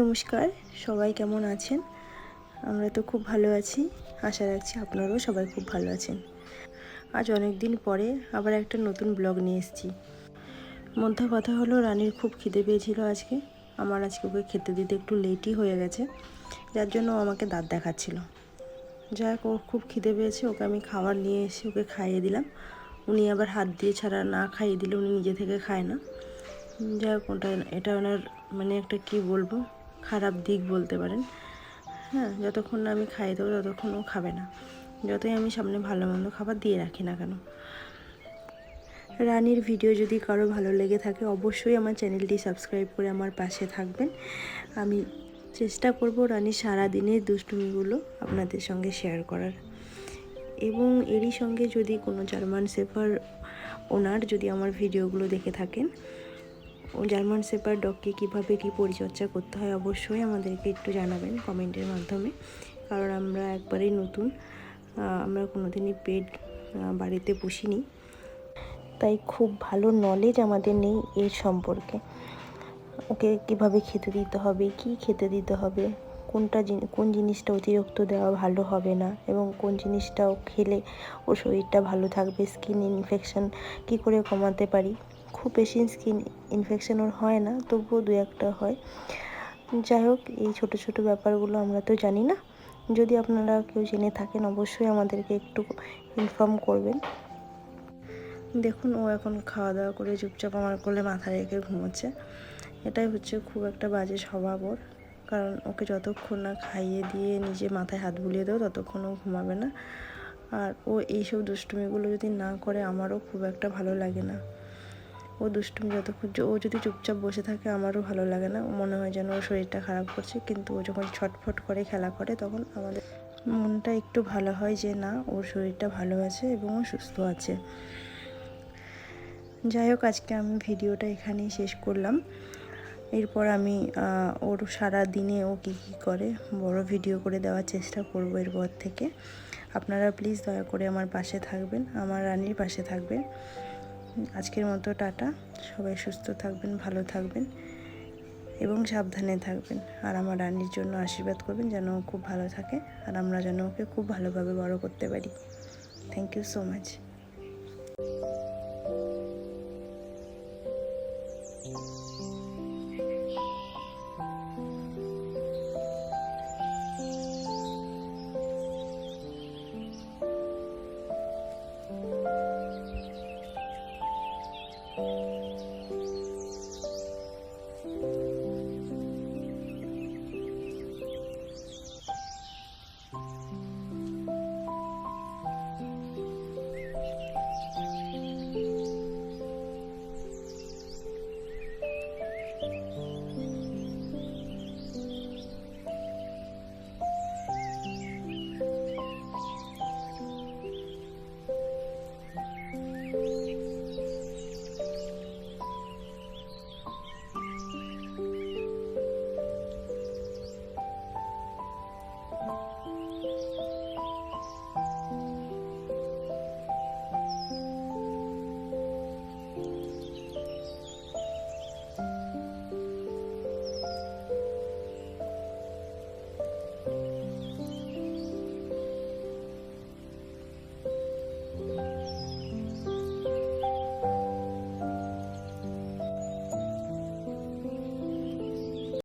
নমস্কার, সবাই কেমন আছেন? আমরা তো খুব ভালো আছি, আশা রাখছি আপনারাও সবাই খুব ভালো আছেন। আজ অনেক দিন পরে আবার একটা নতুন ব্লগ নিয়ে এসেছি। মধ্যে কথা হলো, রানীর খুব খিদে পেয়েছিল আজকে। আমার আজকে ওকে খেতে দিতে একটু লেটই হয়ে গেছে, যার জন্য আমাকে দাঁত দেখাচ্ছিল। যাই হোক ওর খুব খিদে পেয়েছে, ওকে আমি খাবার নিয়ে এসে ওকে খাইয়ে দিলাম। উনি আবার হাত দিয়ে ছাড়া না খাইয়ে দিলে উনি নিজে থেকে খায় না। যাই হোক, ওটা, এটা ওনার মানে একটা কি বলব? খারাপ দিক বলতে পারেন। হ্যাঁ যতক্ষণ না আমি খাইয়ে দেবো ততক্ষণ ও খাবে না। যতই আমি সামনে ভালো মন্দ খাবার দিয়ে রাখি না কেন। রানীর ভিডিও যদি কারও ভালো লেগে থাকে, অবশ্যই আমার চ্যানেলটি সাবস্ক্রাইব করে আমার পাশে থাকবেন। আমি চেষ্টা করব রানীর সারাদিনের দুষ্টুমিগুলো আপনাদের সঙ্গে শেয়ার করার। এবং এরই সঙ্গে যদি কোনো জার্মান সেফার ওনার যদি আমার ভিডিওগুলো দেখে থাকেন ও জার্মান সেপার ডগকে কীভাবে কী পরিচর্যা করতে হয় অবশ্যই আমাদেরকে একটু জানাবেন কমেন্টের মাধ্যমে। কারণ আমরা একবারেই নতুন আমরা কোনোদিনই পেট বাড়িতে পুষিনি। তাই খুব ভালো নলেজ আমাদের নেই এর সম্পর্কে। ওকে কীভাবে খেতে দিতে হবে, কি খেতে দিতে হবে, কোনটা কোন জিনিসটা অতিরিক্ত দেওয়া ভালো হবে না, এবং কোন জিনিসটা খেলে ওর শরীরটা ভালো থাকবে স্কিন ইনফেকশন কি করে কমাতে পারি। খুব বেশি স্কিন ইনফেকশন ওর হয় না, তবুও দু একটা হয়। যাই হোক, এই ছোট ছোট ব্যাপারগুলো আমরা তো জানি না। যদি আপনারা কেউ জেনে থাকেন, অবশ্যই আমাদেরকে একটু ইনফর্ম করবেন। দেখুন, ও এখন খাওয়া দাওয়া করে চুপচাপ আমার কোলে মাথা রেখে ঘুমোচ্ছে। এটাই হচ্ছে খুব একটা বাজে স্বভাব ওর। কারণ ওকে যতক্ষণ না খাইয়ে দিয়ে নিজে মাথায় হাত বুলিয়ে দেবো, ততক্ষণ ও ঘুমাবে না। আর ও এইসব দুষ্টুমিগুলো যদি না করে, আমারও খুব একটা ভালো লাগে না। ও দুষ্টুমি যতক্ষণ ও যদি চুপচাপ বসে থাকে আমারও ভালো লাগে না। মনে হয় যেন ওর শরীরটা খারাপ করছে, কিন্তু ও যখন ছটফট করে, খেলা করে, তখন আমাদের মনটা একটু ভালো হয় যে না, ওর শরীরটা ভালো আছে এবং ও সুস্থ আছে। যাই হোক, আজকে আমি ভিডিওটা এখানেই শেষ করলাম। এরপর আমি ওর সারা দিনে ও কী কী করে, বড় ভিডিও করে দেওয়ার চেষ্টা করব এরপর থেকে। আপনারা প্লিজ দয়া করে আমার পাশে থাকবেন, আমার রানীর পাশে থাকবেন। আজকের মতো টাটা। সবাই সুস্থ থাকবেন, ভালো থাকবেন এবং সাবধানে থাকবেন। আর আমার রানীর জন্য আশীর্বাদ করবেন যেন ও খুব ভালো থাকে আর আমরা যেন ওকে খুব ভালোভাবে বড় করতে পারি। Thank you so much